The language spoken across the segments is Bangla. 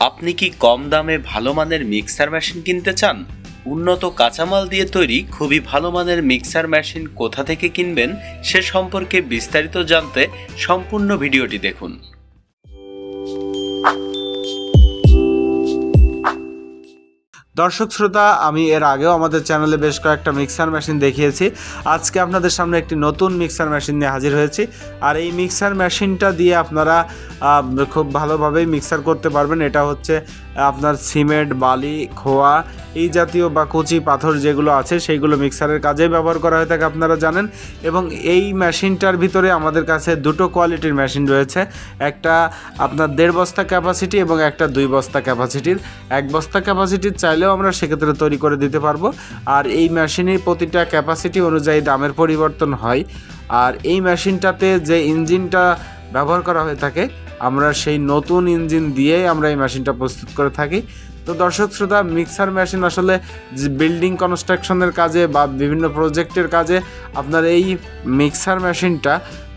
আপনি কি কম দামে ভালো মানের মিক্সার মেশিন কিনতে চান? উন্নত কাঁচামাল দিয়ে তৈরি খুবই ভালো মানের মিক্সার মেশিন কোথা থেকে কিনবেন সে সম্পর্কে বিস্তারিত জানতে সম্পূর্ণ ভিডিওটি দেখুন। দর্শক শ্রোতা, আমি এর আগেও আমাদের চ্যানেলে বেশ কয়েকটা মিক্সার মেশিন দেখিয়েছি। আজকে আপনাদের সামনে একটি নতুন মিক্সার মেশিন নিয়ে হাজির হয়েছি। আর এই মিক্সার মেশিনটা দিয়ে আপনারা খুব ভালোভাবেই মিক্সার করতে পারবেন। এটা হচ্ছে আপনার সিমেন্ট, বালি, খোয়া, এই জাতীয় বা কচি পাথর যেগুলো আছে, সেইগুলো মিক্সারের কাজেই ব্যবহার করা হয়ে থাকে, আপনারা জানেন। এবং এই মেশিনটার ভিতরে আমাদের কাছে দুটো কোয়ালিটির মেশিন রয়েছে। একটা আপনার দেড় বস্তা ক্যাপাসিটি এবং একটা দুই বস্তা ক্যাপাসিটির এক বস্তা ক্যাপাসিটির চাইলেও আমরা সেক্ষেত্রে তৈরি করে দিতে পারব। আর এই মেশিনের প্রতিটা ক্যাপাসিটি অনুযায়ী দামের পরিবর্তন হয়। আর এই মেশিনটাতে যে ইঞ্জিনটা ব্যবহার করা হয়ে থাকে আমরা সেই নতুন ইঞ্জিন দিয়েই আমরা এই মেশিনটা প্রস্তুত করে থাকি। তো দর্শক শ্রোতা, মিক্সার মেশিন আসলে বিল্ডিং কনস্ট্রাকশনের কাজে বা বিভিন্ন প্রজেক্টের কাজে আপনার এই মিক্সার মেশিনটা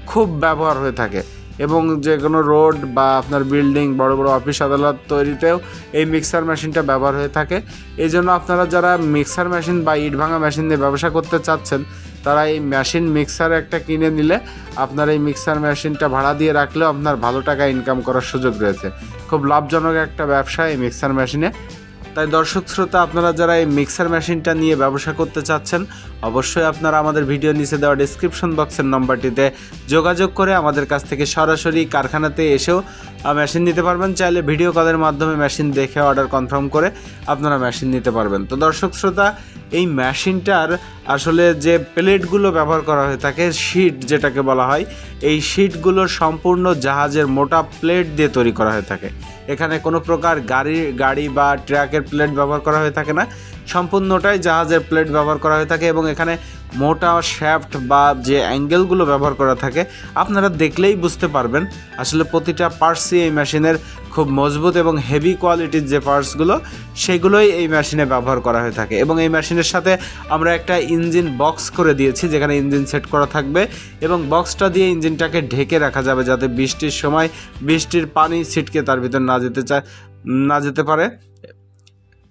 খুব ব্যবহার হয়ে থাকে। এবং যে কোনো রোড বা আপনার বিল্ডিং, বড় বড় অফিস আদালত তৈরিতেও এই মিক্সার মেশিনটা ব্যবহার হয়ে থাকে। এই জন্য আপনারা যারা মিক্সার মেশিন বা ইট ভাঙা মেশিন দিয়ে ব্যবসা করতে চাচ্ছেন, তারা এই মেশিন মিক্সার একটা কিনে নিলে আপনার এই মিক্সার মেশিনটা ভাড়া দিয়ে রাখলেও আপনার ভালো টাকা ইনকাম করার সুযোগ রয়েছে। খুব লাভজনক একটা ব্যবসা এই মিক্সার মেশিনে। তাই দর্শক শ্রোতা, আপনারা যারা এই মিক্সার মেশিনটা নিয়ে ব্যবসা করতে চাচ্ছেন, অবশ্যই আপনারা আমাদের ভিডিও নিচে দেওয়া ডিসক্রিপশন বক্সের নম্বরটিতে যোগাযোগ করে আমাদের কাছ থেকে সরাসরি কারখানাতে এসেও মেশিন নিতে পারবেন। চাইলে ভিডিও কলের মাধ্যমে মেশিন দেখে অর্ডার কনফার্ম করে আপনারা মেশিন নিতে পারবেন। তো দর্শক শ্রোতা এই মেশিনটার আসলে যে প্লেটগুলো ব্যবহার করা হয়ে থাকে শিট যেটাকে বলা হয়, এই শিটগুলো সম্পূর্ণ জাহাজের মোটা প্লেট দিয়ে তৈরি করা হয়ে থাকে। এখানে কোনো প্রকার গাড়ি গাড়ি বা ট্রাকের প্লেট ব্যবহার করা হয়ে থাকে না। সম্পূর্ণটাই জাহাজের প্লেট ব্যবহার করা হয়ে থাকে এবং এখানে মোটা শ্যাফট বা যে অ্যাঙ্গেলগুলো ব্যবহার করা থাকে, আপনারা দেখলেই বুঝতে পারবেন। আসলে প্রতিটা পার্সি এই মেশিনের খুব মজবুত এবং হেভি কোয়ালিটির যে পার্টসগুলো সেগুলোই এই মেশিনে ব্যবহার করা হয়ে থাকে। এবং এই মেশিনের সাথে আমরা একটা ইঞ্জিন বক্স করে দিয়েছি, যেখানে ইঞ্জিন সেট করা থাকবে এবং বক্সটা দিয়ে ইঞ্জিনটাকে ঢেকে রাখা যাবে যাতে বৃষ্টির সময় বৃষ্টির পানি ছিটকে তার ভিতর না যেতে চায়, না যেতে পারে।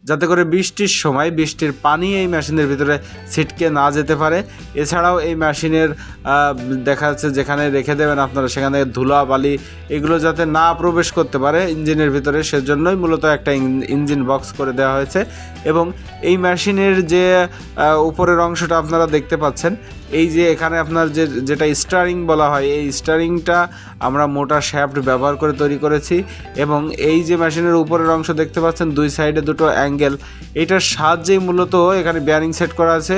যাতে করে বৃষ্টির সময় বৃষ্টির পানি এই মেশিনের ভিতরে ছিটকে না যেতে পারে। এছাড়াও এই মেশিনের দেখা যাচ্ছে যেখানে রেখে দেবেন আপনারা সেখানে ধুলা, বালি এগুলো যাতে না প্রবেশ করতে পারে ইঞ্জিনের ভিতরে, সেজন্যই মূলত একটা ইঞ্জিন বক্স করে দেওয়া হয়েছে। এবং এই মেশিনের যে উপরের অংশটা আপনারা দেখতে পাচ্ছেন, এই যে এখানে আপনার যে, যেটা স্টারিং বলা হয়, এই স্টারিংটা আমরা মোটা শ্যাফট ব্যবহার করে তৈরি করেছি এবং এই যে মেশিনের উপরের অংশ দেখতে পাচ্ছেন, দুই সাইডে দুটো অ্যাঙ্গেল, এটার সাহায্যেই মূলত এখানে বেয়ারিং সেট করা আছে,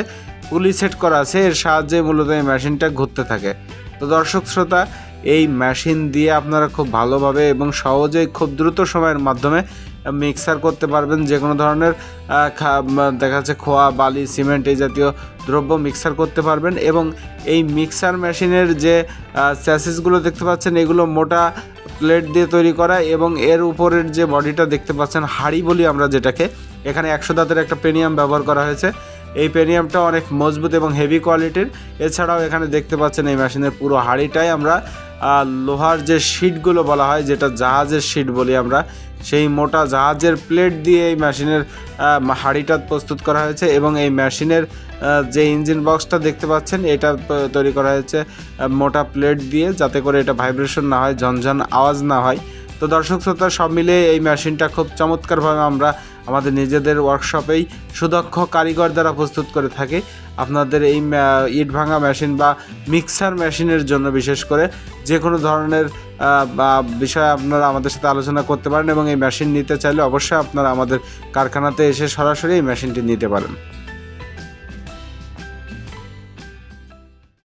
পুলি সেট করা আছে, এর সাহায্যে মূলত এই মেশিনটা ঘুরতে থাকে। তো দর্শক শ্রোতা, এই মেশিন দিয়ে আপনারা খুব ভালোভাবে এবং সহজেই খুব দ্রুত সময়ের মাধ্যমে মিক্সার করতে পারবেন যে কোনো ধরনের দেখা যাচ্ছে খোয়া, বালি, সিমেন্ট এই জাতীয় দ্রব্য মিক্সার করতে পারবেন এবং এই মিক্সার মেশিনের যে স্যাসেসগুলো দেখতে পাচ্ছেন, এগুলো মোটা প্লেট দিয়ে তৈরি করা এবং এর উপরের যে বডিটা দেখতে পাচ্ছেন, হাড়ি বলি আমরা যেটাকে, এখানে একশো দাঁতের একটা পেনিয়াম ব্যবহার করা হয়েছে। এই পেনিয়ামটা অনেক মজবুত এবং হেভি কোয়ালিটির এছাড়াও এখানে দেখতে পাচ্ছেন এই মেশিনের পুরো হাড়িটাই আমরা লোহার যে শিটগুলো বলা হয়, যেটা জাহাজের শিট বলি আমরা, সেই মোটা জাহাজের প্লেট দিয়ে এই মেশিনের হাড়িটা প্রস্তুত করা হয়েছে এবং এই মেশিনের যে ইঞ্জিন বক্সটা দেখতে পাচ্ছেন, এটা তৈরি করা হয়েছে মোটা প্লেট দিয়ে যাতে করে এটা ভাইব্রেশন না হয়, ঝনঝন আওয়াজ না হয়। তো দর্শক শ্রোতা, সব মিলিয়ে এই মেশিনটা খুব চমৎকারভাবে আমরা আমাদের নিজেদের ওয়ার্কশপেই সুদক্ষ কারিগর দ্বারা প্রস্তুত করে থাকে। আপনাদের এই ইট ভাঙা মেশিন বা মিক্সার মেশিনের জন্য বিশেষ করে যে কোনো ধরনের বিষয়ে আপনারা আমাদের সাথে আলোচনা করতে পারেন এবং এই মেশিন নিতে চাইলে অবশ্যই আপনারা আমাদের কারখানাতে এসে সরাসরি এই মেশিনটি নিতে পারেন।